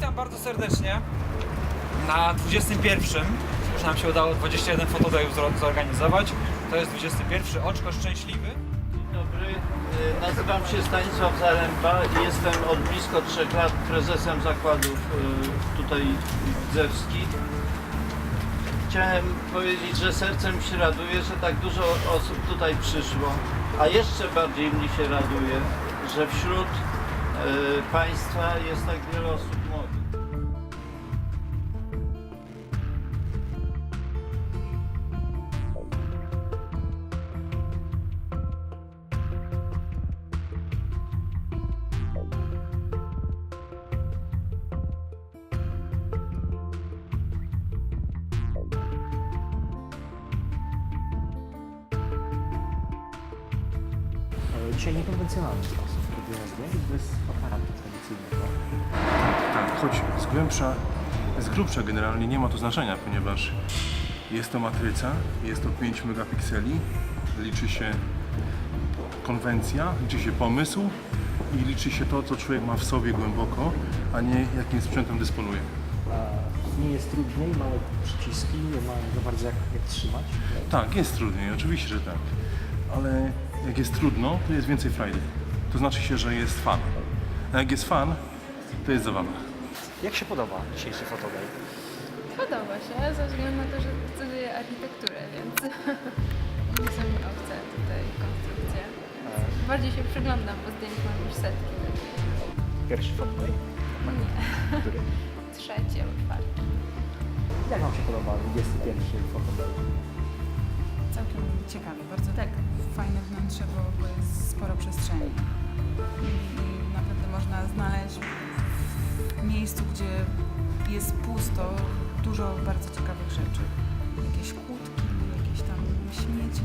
Witam bardzo serdecznie na 21. Już nam się udało 21 fotodajów zor- zorganizować. To jest 21. Oczko szczęśliwy. Dzień dobry, Y, nazywam się Stanisław Zaręba i jestem od blisko trzech lat prezesem zakładów y, tutaj widzewskich. Chciałem powiedzieć, że sercem mi się raduje, że tak dużo osób tutaj przyszło, a jeszcze bardziej mnie się raduje, że wśród Państwa jest tak wiele osób młodych. Dzisiaj niekonwencjonalny sposób robienia zdjęć bez aparatu tradycyjnego. Tak, choć z głębsza, z grubsza generalnie nie ma to znaczenia, ponieważ jest to matryca, jest to 5 megapikseli, liczy się konwencja, liczy się pomysł i liczy się to, co człowiek ma w sobie głęboko, a nie jakim sprzętem dysponuje. Nie jest trudniej, małe przyciski, nie ma za bardzo jak, jak trzymać. Tak, jest trudniej, oczywiście, że tak, ale jak jest trudno, to jest więcej frajdy. To znaczy się, że jest fan. A jak jest fan, to jest zabawa. Jak się podoba dzisiejszy fotodaj? Podoba się, ze względu na to, że studiuję architekturę, więc nie są mi obce tutaj konstrukcje. Bardziej się przyglądam, bo zdjęć mam już setki. Pierwszy fotodaj? Nie, Który? trzeci albo czwarty. Jak Wam się podoba 21 fotodaj? Całkiem ciekawie, bardzo tak fajne wnętrze, bo, miejscu, gdzie jest pusto, dużo bardzo ciekawych rzeczy. Jakieś kłódki, jakieś tam śmieci.